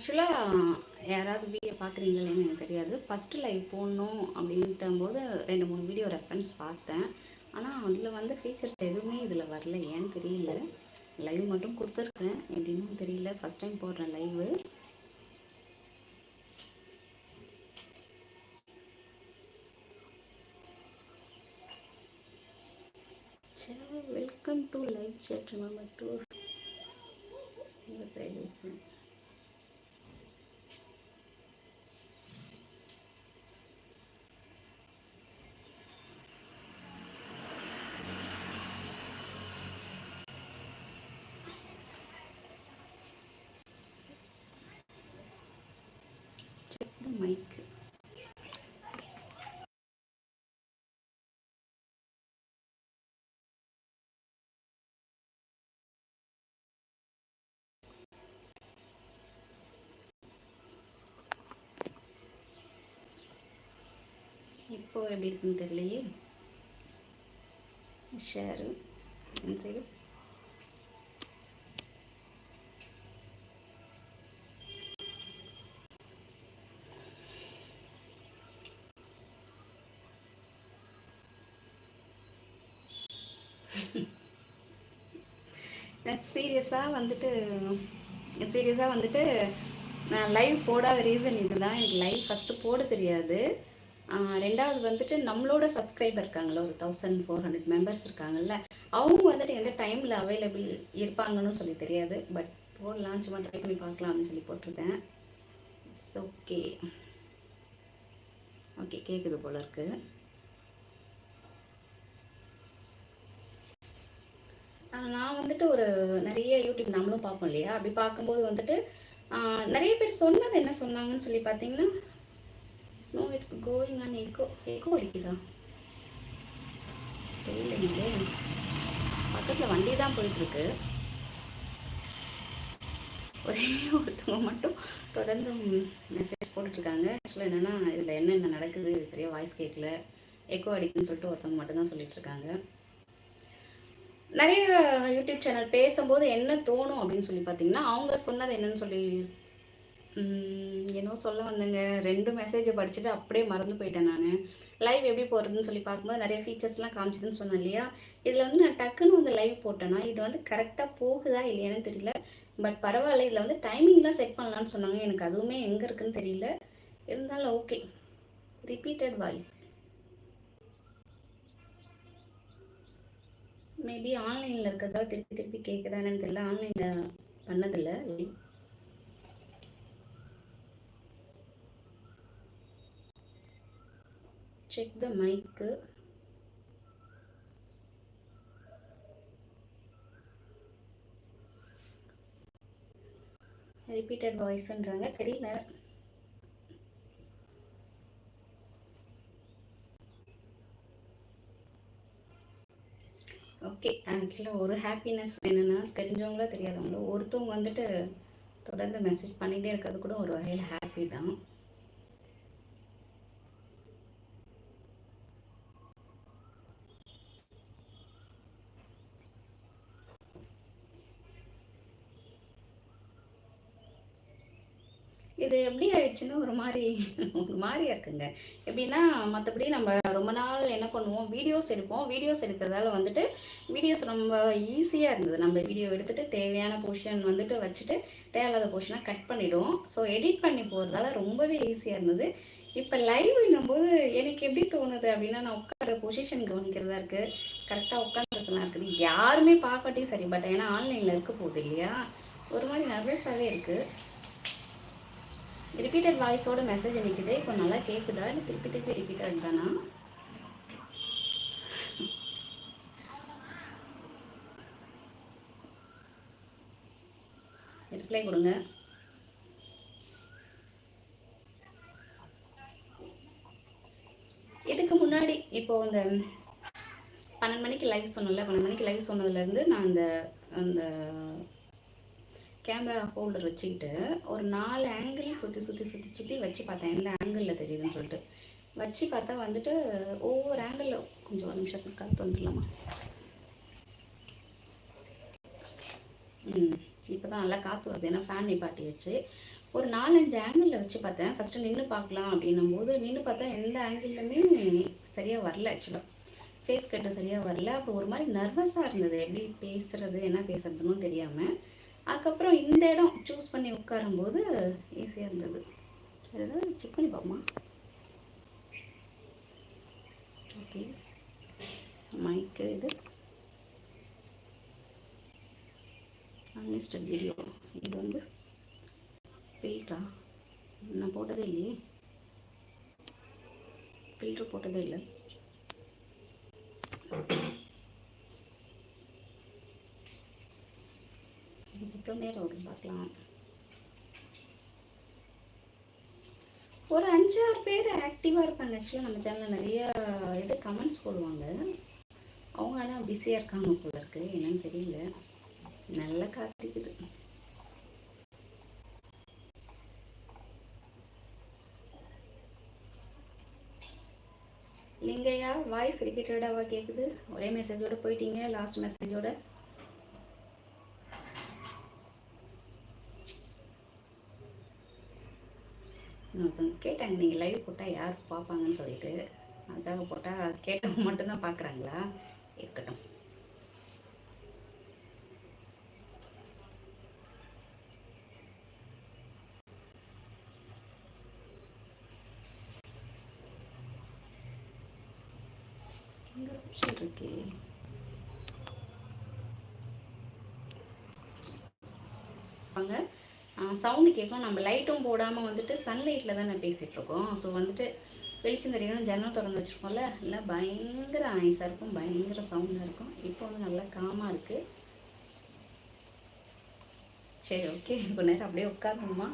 ஆக்சுவலாக யாராவது வீடியோ பார்க்குறீங்களேன்னு எனக்கு தெரியாது. ஃபஸ்ட்டு லைவ் போடணும் அப்படின்ட்டு போது ரெண்டு மூணு வீடியோ ரெஃபரன்ஸ் பார்த்தேன். ஆனால் அதில் வந்து ஃபீச்சர்ஸ் எதுவுமே இதில் வரல. ஏன்னு தெரியல. லைவ் மட்டும் கொடுத்துருக்கேன். எப்படின்னு தெரியல. ஃபஸ்ட் டைம் போடுறேன் live welcome to live chat remember to your இப்போ எப்படி இருக்குன்னு தெரியலையே. ஷேரு சைடு சீரியஸாக வந்துட்டு சீரியஸாக வந்துட்டு நான் லைவ் போடாத ரீசன் இதுதான். எனக்கு லைவ் ஃபஸ்ட்டு போட தெரியாது. ரெண்டாவது வந்துட்டு நம்மளோட சப்ஸ்கிரைபர் இருக்காங்கல்ல ஒரு தௌசண்ட் ஃபோர் ஹண்ட்ரட் மெம்பர்ஸ் இருக்காங்கல்ல அவங்க வந்துட்டு எந்த டைமில் அவைலபிள் இருப்பாங்கன்னு சொல்லி தெரியாது. பட் போடலாம் சும்மா ட்ரை பண்ணி பார்க்கலாம் அப்படின்னு சொல்லி போட்டிருக்கேன். இட்ஸ் ஓகே ஓகே கேட்குது போல இருக்கு. ஆஹ் நான் வந்துட்டு ஒரு நிறைய யூடியூப் நம்மளும் பார்ப்போம் இல்லையா? அப்படி பார்க்கும்போது வந்துட்டு நிறைய பேர் சொன்னது என்ன சொன்னாங்கன்னு சொல்லி பார்த்தீங்கன்னா no it's going on echo echo அடிக்குதா? தெரியலைங்களே பக்கத்தில் வண்டி தான் போயிட்டுருக்கு. ஒரே ஒருத்தவங்க மட்டும் தொடர்ந்து மெசேஜ் போட்டுட்ருக்காங்க. ஆக்சுவலாக என்னென்னா இதில் என்னென்ன நடக்குது? சரியாக வாய்ஸ் கேட்கல எக்கோ அடிக்குதுன்னு சொல்லிட்டு ஒருத்தவங்க மட்டும் தான் இருக்காங்க நிறைய யூடியூப் சேனல் பேசும்போது என்ன தோணும் அப்படின்னு சொல்லி பார்த்தீங்கன்னா அவங்க சொன்னது என்னன்னு சொல்லி என்னவோ சொல்ல வந்தேங்க. ரெண்டு மெசேஜை படிச்சுட்டு அப்படியே மறந்து போயிட்டேன் நான். லைவ் எப்படி போடுறதுன்னு சொல்லி பார்க்கும்போது நிறைய ஃபீச்சர்ஸ்லாம் காமிச்சதுன்னு சொன்னேன் இல்லையா? இதில் வந்து நான் டக்குன்னு வந்து லைவ் போட்டேன்னா இது வந்து கரெக்டாக போகுதா இல்லையான்னு தெரியல. பட் பரவாயில்ல இதில் வந்து டைமிங்லாம் செட் பண்ணலான்னு சொன்னாங்க. எனக்கு அதுவுமே எங்கே இருக்குன்னு தெரியல. இருந்தாலும் ஓகே ரிப்பீட்டட் வாய்ஸ் மேபி ஆன்லைனில் இருக்கிறதால திருப்பி திருப்பி கேட்குதா என்னன்னு தெரியல. ஆன்லைனில் பண்ணதில்லை. செக் த மைக்கு ரிப்பீட்டட் வாய்ஸ்ன்றாங்க தெரியல. ஓகே ஆக்சுவலாக ஒரு ஹாப்பினஸ் என்னென்னா தெரிஞ்சவங்களோ தெரியாதவங்களோ ஒருத்தவங்க வந்துட்டு தொடர்ந்து மெசேஜ் பண்ணிகிட்டே இருக்கிறது கூட ஒரு வகையில் ஹாப்பி தான். இது எப்படி ஆயிடுச்சுன்னா ஒரு மாதிரி ஒரு மாதிரியா இருக்குங்க. எப்படின்னா மற்றபடி நம்ம ரொம்ப நாள் என்ன பண்ணுவோம் வீடியோஸ் எடுப்போம். வீடியோஸ் எடுக்கிறதால வந்துட்டு வீடியோஸ் ரொம்ப ஈஸியாக இருந்தது. நம்ம வீடியோ எடுத்துட்டு தேவையான போர்ஷன் வந்துட்டு வச்சுட்டு தேவையில்லாத போர்ஷனாக கட் பண்ணிவிடுவோம் ஸோ எடிட் பண்ணி போகிறதால ரொம்பவே ஈஸியாக இருந்தது. இப்போ லைவ் போது எனக்கு எப்படி தோணுது அப்படின்னா நான் உட்கார பொசிஷன் கவனிக்கிறதா இருக்குது கரெக்டாக உட்காந்துருக்கனா இருக்குது யாருமே பார்க்கட்டையும் சரி. பட் ஏன்னா ஆன்லைனில் இருக்க போகுது இல்லையா? ஒரு மாதிரி நர்வஸாகவே இருக்குது ரிப்பீட்டட் வாய்ஸோட மெசேஜ் நிற்குது இப்போ நல்லா கேட்குதா இல்லை திருப்பி திருப்பி ரிப்பீட்டட் தானா ரிப்ளை கொடுங்க. இதுக்கு முன்னாடி இப்போ இந்த பன்னெண்டு மணிக்கு லைவ் சொன்னல பன்னெண்டு மணிக்கு லைவ் சொன்னதுலேருந்து நான் அந்த அந்த கேமரா ஹோல்டர் வச்சுக்கிட்டு ஒரு நாலு ஆங்கிள் சுற்றி சுற்றி சுற்றி சுற்றி வச்சு பார்த்தேன். எந்த ஆங்கிளில் தெரியுதுன்னு சொல்லிட்டு. வச்சு பார்த்தா வந்துட்டு ஒவ்வொரு ஆங்கிளில் கொஞ்சம் ஒரு நிமிஷத்துக்கு காத்து வந்துடலாமா? ம் இப்போ தான் நல்லா காற்று வருது. ஏன்னா ஃபேன் நிப்பாட்டி வச்சு ஒரு நாலஞ்சு ஆங்கிளில் வச்சு பார்த்தேன். ஃபஸ்ட்டு நின்று பார்க்கலாம் அப்படின்னும் போது நின்று பார்த்தா எந்த ஆங்கிள்லையுமே சரியாக வரல ஆக்சுவலாக ஃபேஸ் கட்டு சரியாக வரல. அப்போ ஒரு மாதிரி நர்வஸாக இருந்தது. எப்படி பேசுகிறது என்ன பேசுறதுன்னு தெரியாமல் அதுக்கப்புறம் இந்த இடம் சூஸ் பண்ணி உட்காரும்போது ஈஸியாக இருந்தது. வேறு ஏதாவது செக் பண்ணி பார்ப்போமா? ஓகே மைக்கு இது. அன்லிஸ்டட் வீடியோ இது வந்து ஃபில்ட்ரா நான் போட்டதே இல்லையே. ஃபில்ட்ரு போட்டதே இல்லை. எவ்வளோ நேரம் வரும் பார்க்கலாம். ஒரு அஞ்சாறு பேர் ஆக்டிவாக இருப்பாங்க. ஆக்சுவலாக நம்ம சேனலில் நிறைய இது கமெண்ட்ஸ் போடுவாங்க. அவங்க ஆனால் பிஸியாக இருக்காங்க போல இருக்கு. என்னன்னு தெரியல. நல்லா காத்திருக்குது. லிங்கையா வாய்ஸ் ரிப்பீட்டடாக கேட்குது ஒரே மெசேஜோட போயிட்டீங்க லாஸ்ட் மெசேஜோட ஒருத்தவங்க கேட்டாங்க நீங்கள் லைவ் போட்டால் யார் பார்ப்பாங்கன்னு சொல்லிட்டு. அதுக்காக போட்டால் கேட்டவங்க மட்டும்தான் பார்க்குறாங்களா? இருக்கட்டும். இருக்கே? வாங்க. சவுண்டு கேட்கும். நம்ம லைட்டும் போடாமல் வந்துட்டு சன்லைட்டில் தான் நான் பேசிகிட்ருக்கோம் ஸோ வந்துட்டு வெளிச்சம் தெரியணும் ஜன்னல் திறந்து வச்சுருக்கோம்ல. இல்லை பயங்கர ஆயிஸாக இருக்கும். பயங்கர சவுண்டாக இருக்கும். இப்போ வந்து நல்லா காமாக இருக்குது சரி ஓகே இப்போ நேரம் அப்படியே உட்காரணுமா?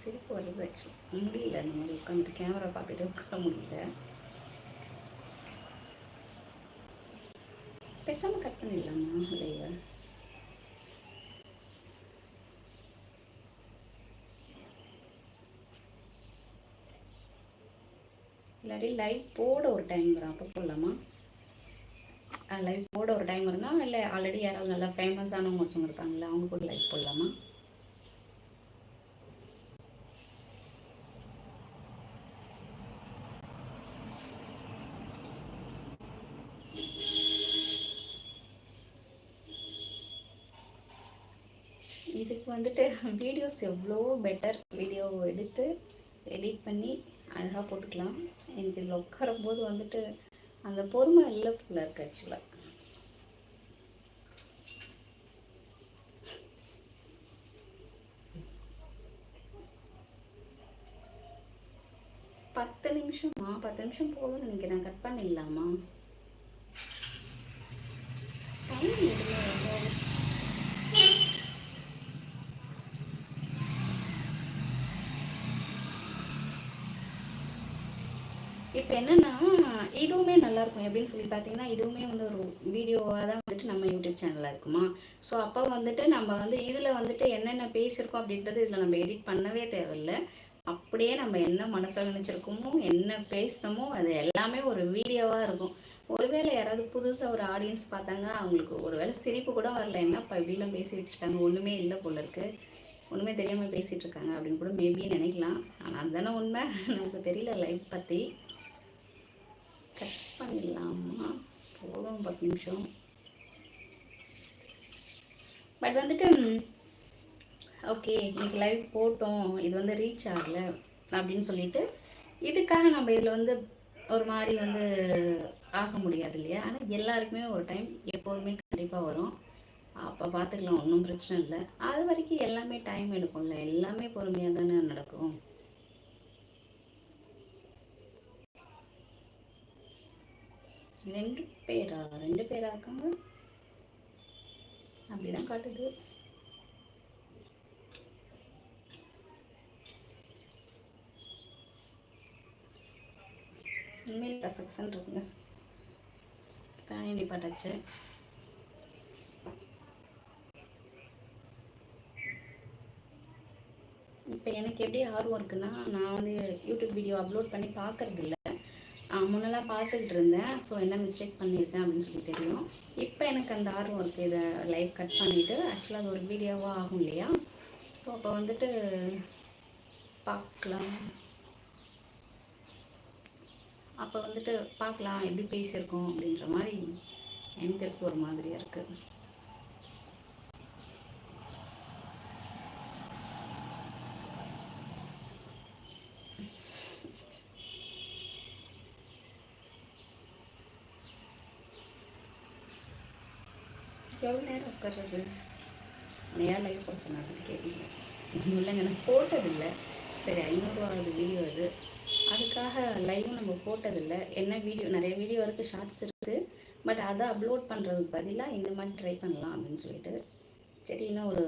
சிரிப்பு வருது. ஆக்சுவலி முடியல இந்த மாதிரி உட்காந்துட்டு கேமரா பார்த்துட்டு உட்கார முடியல. பேசாமல் கட் பண்ணிடலாமா லைவை இல்லாட்டி லைவ் போட ஒரு டைம் வரும். அப்போ போடலாமா? லைவ் போட ஒரு டைம் இருந்தால் இல்லை ஆல்ரெடி யாராவது நல்லா ஃபேமஸானவங்க ஒருத்தவங்க இருப்பாங்களா அவங்க கூட லைவ் போடலாமா இதுக்கு வந்துட்டு வீடியோஸ் எவ்வளோ பெட்டர் வீடியோ எடுத்து எடிட் பண்ணி அழகாக போட்டுக்கலாம். எனக்கு இதில் உட்காரும்போது வந்துட்டு அந்த பொறுமை இல்லை போல இருக்கு ஆக்சுவலாக பத்து நிமிஷமா? பத்து நிமிஷம் போதும்னு நினைக்கிறேன். கட் பண்ணிடலாமா? டைம் எவ்வளோ இப்போ என்னென்னா இதுவுமே நல்லாயிருக்கும் எப்படின்னு சொல்லி பார்த்தீங்கன்னா இதுவுமே வந்து ஒரு வீடியோவாக தான் வந்துட்டு நம்ம யூடியூப் சேனலில் இருக்குமா? ஸோ அப்போ வந்துட்டு நம்ம வந்து இதில் வந்துட்டு என்னென்ன பேசியிருக்கோம் அப்படின்றது இதில் நம்ம எடிட் பண்ணவே தேவையில்லை. அப்படியே நம்ம என்ன மனசில் நினச்சிருக்கோமோ என்ன பேசினோமோ அது எல்லாமே ஒரு வீடியோவாக இருக்கும். ஒருவேளை யாராவது புதுசாக ஒரு ஆடியன்ஸ் பார்த்தாங்க அவங்களுக்கு ஒருவேளை சிரிப்பு கூட வரல. என்னப்பா இப்படிலாம் பேசி வச்சுருக்காங்க? ஒன்றுமே இல்லை போல இருக்குது ஒன்றுமே தெரியாமல் பேசிகிட்டு இருக்காங்க. அப்படின்னு கூட மேபி நினைக்கலாம். ஆனால் அதுதானே உண்மை. நமக்கு தெரியல லைஃப் பற்றி கட் பண்ணிடலாமா பத்து நிமிஷம். பட் வந்துட்டு ஓகே இன்னைக்கு லைவ் போட்டோம். இது வந்து ரீச் ஆகலை அப்படின்னு சொல்லிட்டு இதுக்காக நம்ம இதில் வந்து ஒரு மாதிரி வந்து ஆக முடியாது இல்லையா? ஆனால் எல்லாருக்குமே ஒரு டைம் எப்போதுமே கண்டிப்பாக வரும். அப்போ பார்த்துக்கலாம் ஒன்றும் பிரச்சனை இல்லை. அது வரைக்கும் எல்லாமே டைம் எடுக்கும்ல. எல்லாமே பொறுமையாக தானே நடக்கும். ரெண்டு பேரா? ரெண்டு பேரா இருக்காங்க. அப்படிதான் காட்டுது. உண்மையில் செக்ஷன் இருக்குங்க. ஃபேன் இண்டிப்பாட்டாச்சு இப்போ எனக்கு எப்படி ஆர்வம் இருக்குன்னா நான் வந்து யூடியூப் வீடியோ அப்லோட் பண்ணி பார்க்கறதில்ல நான் முன்னெல்லாம் பார்த்துக்கிட்டு இருந்தேன் ஸோ என்ன மிஸ்டேக் பண்ணியிருக்கேன் அப்படின்னு சொல்லி தெரியும். இப்போ எனக்கு அந்த ஆர்வம் இருக்குது இதை லைவ் கட் பண்ணிவிட்டு ஆக்சுவலாக அது ஒரு வீடியோவாக ஆகும் இல்லையா? ஸோ அப்போ வந்துட்டு பார்க்கலாம். அப்போ வந்துட்டு பார்க்கலாம். எப்படி பேசியிருக்கோம் அப்படின்ற மாதிரி எனக்கு ஒரு மாதிரியாக இருக்குது எவ்வளோ நேரம் உட்கார்றது? நேரம் லைவ் போட சொன்னாங்க கேட்டீங்க. இல்லைங்க நான் போட்டதில்லை. சரி ஐநூறுரூவாவது வீடியோ அது. அதுக்காக லைவும் நம்ம போட்டதில்லை. என்ன வீடியோ நிறைய வீடியோ இருக்குது ஷார்ட்ஸ் இருக்குது பட் அதை அப்லோட் பண்ணுறதுக்கு பதிலாக இந்த மாதிரி ட்ரை பண்ணலாம் அப்படின்னு சொல்லிட்டு. சரி இன்னும் ஒரு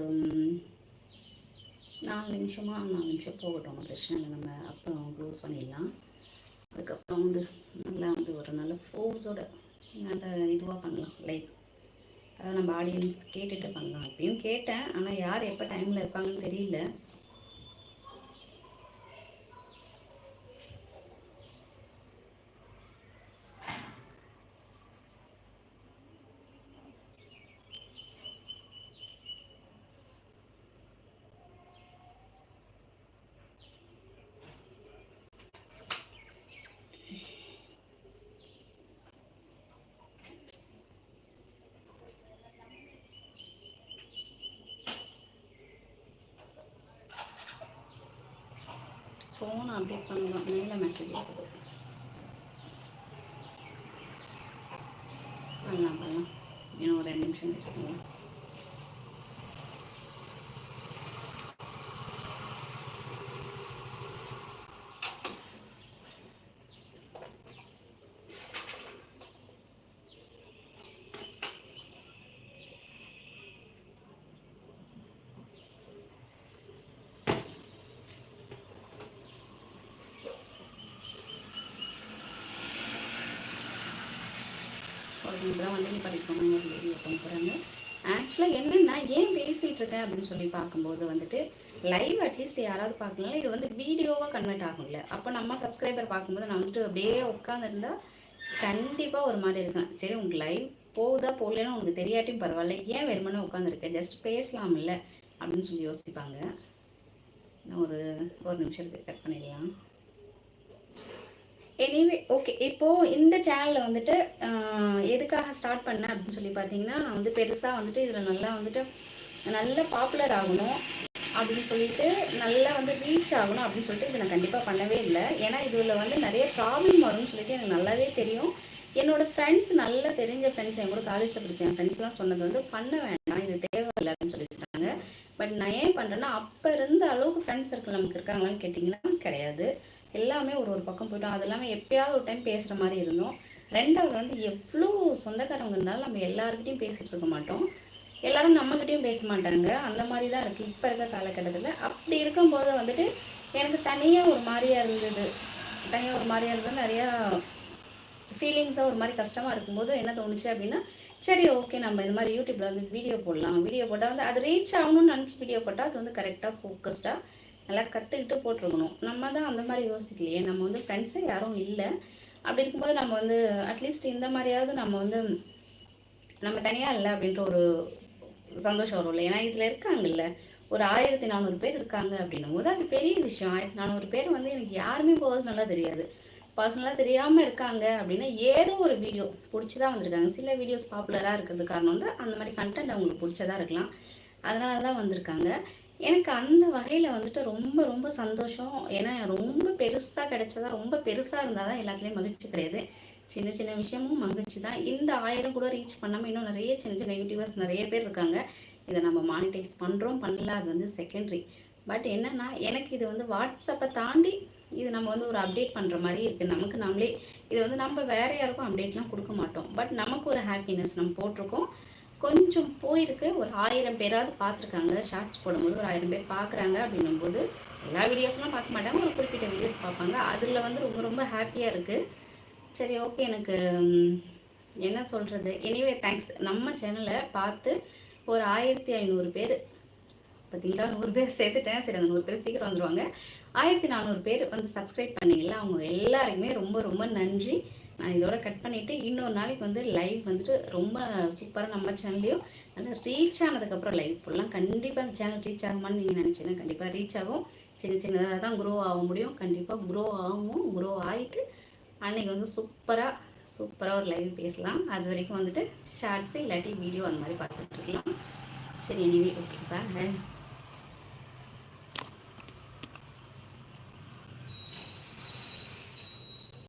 நாலு நிமிஷமாக நாலு நிமிஷம் போகட்டும். பிரச்சனை இல்லை. நம்ம அப்புறம் க்ளோஸ் பண்ணிடலாம். அதுக்கப்புறம் வந்து நல்லா வந்து ஒரு நல்ல ஃபோர்ஸோட நல்ல இதுவாக பண்ணலாம் லைவ் அதான் நம்ம ஆடியன்ஸ் கேட்டுட்டு பண்ணலாம். இப்பயும் கேட்டேன். ஆனால் யார் எப்போ டைமில் இருப்பாங்கன்னு தெரியல. ஃபோன் அப்டேட் பண்ணலாம் மேலே மெசேஜ் இருக்குது பண்ணலாம் பண்ணலாம் இன்னும் ஒரு ரெண்டு நிமிஷம் வச்சுக்கோங்க இப்பதான் வந்து நீ படிக்கணும் ஒரு வீடியோ போகிறாங்க ஆக்சுவலாக என்னென்னா ஏன் பேசிகிட்டு இருக்கேன் அப்படின்னு சொல்லி பார்க்கும்போது வந்துட்டு லைவ் அட்லீஸ்ட் யாராவது பார்க்கலாம் இது வந்து வீடியோவாக கன்வெர்ட் ஆகும்ல. அப்போ நம்ம சப்ஸ்கிரைபர் பார்க்கும்போது நான் வந்துட்டு அப்படியே உட்காந்துருந்தா கண்டிப்பாக ஒரு மாதிரி இருக்கேன் சரி உங்களுக்கு லைவ் போகுதா போகலன்னு உங்களுக்கு தெரியாட்டியும் பரவாயில்ல. ஏன் வெறுமனே உட்காந்துருக்கேன் ஜஸ்ட் பேசலாம்ல அப்படின்னு சொல்லி யோசிப்பாங்க. நான் ஒரு ஒரு நிமிஷம் இருக்குது கட் பண்ணிடலாம். எனிவே ஓகே இப்போது இந்த சேனலில் வந்துட்டு எதுக்காக ஸ்டார்ட் பண்ணேன் அப்படின்னு சொல்லி பார்த்தீங்கன்னா நான் வந்து பெருசாக வந்துட்டு இதில் நல்லா வந்துட்டு நல்ல பாப்புலர் ஆகணும் அப்படின்னு சொல்லிட்டு நல்லா வந்து ரீச் ஆகணும் அப்படின்னு சொல்லிட்டு இதை நான் கண்டிப்பாக பண்ணவே இல்லை. ஏன்னா இதில் வந்து நிறைய ப்ராப்ளம் வரும்னு சொல்லிட்டு எனக்கு நல்லாவே தெரியும். என்னோடய ஃப்ரெண்ட்ஸ் நல்லா தெரிஞ்ச ஃப்ரெண்ட்ஸ் என் கூட காலேஜில் படித்த என் ஃப்ரெண்ட்ஸ்லாம் சொன்னது வந்து பண்ண வேண்டாம் இது தேவையில்லை அப்படின்னு சொல்லிட்டாங்க. பட் நான் ஏன் பண்ணுறேன்னா அப்போ இருந்த அளவுக்கு ஃப்ரெண்ட்ஸ் சர்க்கிள் நமக்கு இருக்காங்களான்னு கேட்டிங்கன்னா கிடையாது. எல்லாமே ஒரு ஒரு பக்கம் போயிட்டோம் அது எல்லாமே எப்பயாவது ஒரு டைம் பேசுகிற மாதிரி இருந்தோம். ரெண்டாவது வந்து எவ்வளோ சொந்தக்காரவங்க இருந்தாலும் நம்ம எல்லாருக்கிட்டையும் பேசிகிட்டு இருக்க மாட்டோம். எல்லாரும் நம்மக்கிட்டையும் பேச மாட்டாங்க. அந்த மாதிரி தான் இருக்குது இப்போ இருக்க காலகட்டத்தில் அப்படி இருக்கும்போது வந்துட்டு எனக்கு தனியாக ஒரு மாதிரியாக இருந்தது. தனியாக ஒரு மாதிரியாக இருந்தது. நிறையா ஃபீலிங்ஸாக ஒரு மாதிரி கஷ்டமாக இருக்கும்போது என்ன தோணுச்சு அப்படின்னா சரி ஓகே நம்ம இந்த மாதிரி யூடியூப்பில் வந்து வீடியோ போடலாம். வீடியோ போட்டால் வந்து அது ரீச் ஆகணும்னு நினச்சி வீடியோ போட்டால் அது வந்து கரெக்டாக ஃபோக்கஸ்டாக நல்லா கற்றுக்கிட்டு போட்டிருக்கணும். நம்ம தான் அந்த மாதிரி யோசிக்கலையே. நம்ம வந்து ஃப்ரெண்ட்ஸே யாரும் இல்லை. அப்படி இருக்கும்போது நம்ம வந்து அட்லீஸ்ட் இந்த மாதிரியாவது நம்ம வந்து நம்ம தனியாக இல்லை அப்படின்ற ஒரு சந்தோஷம் வரும்ல ஏன்னா இதில் இருக்காங்கல்ல. ஒரு ஆயிரத்தி நானூறு பேர் இருக்காங்க அப்படின்னும் போது அது பெரிய விஷயம். ஆயிரத்தி நானூறு பேர் வந்து எனக்கு யாருமே பர்சனலாக தெரியாது. பர்சனலாக தெரியாமல் இருக்காங்க அப்படின்னா ஏதோ ஒரு வீடியோ பிடிச்சி தான் வந்திருக்காங்க. சில வீடியோஸ் பாப்புலராக இருக்கிறது காரணம் வந்து அந்த மாதிரி கண்டென்ட் அவங்களுக்கு பிடிச்சதாக இருக்கலாம். அதனால தான் வந்திருக்காங்க. எனக்கு அந்த வகையில் வந்துட்டு ரொம்ப ரொம்ப சந்தோஷம். ஏன்னா ரொம்ப பெருசாக கிடைச்சதா ரொம்ப பெருசாக இருந்தால் தான் எல்லாத்துலேயும் மகிழ்ச்சி கிடையாது. சின்ன சின்ன விஷயமும் மகிழ்ச்சி தான். இந்த ஆயிரம் கூட ரீச் பண்ணாமல் இன்னும் நிறைய சின்ன சின்ன யூடியூபர்ஸ் நிறைய பேர் இருக்காங்க. இதை நம்ம மானிட்டைஸ் பண்ணுறோம் பண்ணல அது வந்து செகண்டரி பட் என்னென்னா எனக்கு இது வந்து வாட்ஸ்அப்பை தாண்டி இது நம்ம வந்து ஒரு அப்டேட் பண்ணுற மாதிரி இருக்குது நமக்கு நம்மளே இது வந்து நம்ம வேறு யாருக்கும் அப்டேட்லாம் கொடுக்க மாட்டோம். பட் நமக்கு ஒரு ஹாப்பினஸ் நம்ம போட்டிருக்கோம். கொஞ்சம் போயிருக்கு. ஒரு ஆயிரம் பேராவது பார்த்துருக்காங்க. ஷார்ட்ஸ் போடும்போது ஒரு ஆயிரம் பேர் பார்க்குறாங்க அப்படின்னும்போது எல்லா வீடியோஸ்லாம் பார்க்க மாட்டாங்க. ஒரு குறிப்பிட்ட வீடியோஸ் பார்ப்பாங்க. அதில் வந்து ரொம்ப ரொம்ப ஹாப்பியாக இருக்குது சரி ஓகே எனக்கு என்ன சொல்கிறது எனிவே தேங்க்ஸ் நம்ம சேனலை பார்த்து ஒரு ஆயிரத்தி ஐநூறு பேர் பார்த்தீங்களா நூறு பேர் சேர்த்துட்டேன். சரி அந்த நூறு பேர் சீக்கிரம் வந்துடுவாங்க ஆயிரத்தி நானூறு பேர் வந்து சப்ஸ்கிரைப் பண்ணிங்களா அவங்க எல்லாருக்குமே ரொம்ப ரொம்ப நன்றி. நான் இதோட கட் பண்ணிவிட்டு இன்னொரு நாளைக்கு வந்து லைவ் வந்துட்டு ரொம்ப சூப்பராக நம்ம சேனல்லையும் நல்லா ரீச் ஆனதுக்கப்புறம் லைவ் போடலாம். கண்டிப்பாக அந்த சேனல் ரீச் ஆகுமான்னு நீங்கள் நினச்சிங்கன்னா கண்டிப்பாக ரீச் ஆகும். சின்ன சின்னதாக தான் க்ரோ ஆக முடியும். கண்டிப்பாக க்ரோ ஆகும். க்ரோ ஆகிட்டு அன்றைக்கி வந்து சூப்பராக சூப்பராக ஒரு லைவ் பேசலாம். அது வரைக்கும் வந்துட்டு ஷார்ட்ஸு இல்லாட்டி வீடியோ அந்த மாதிரி பார்த்துட்டு இருக்கலாம். சரி எனிவே ஓகே பாருங்கள்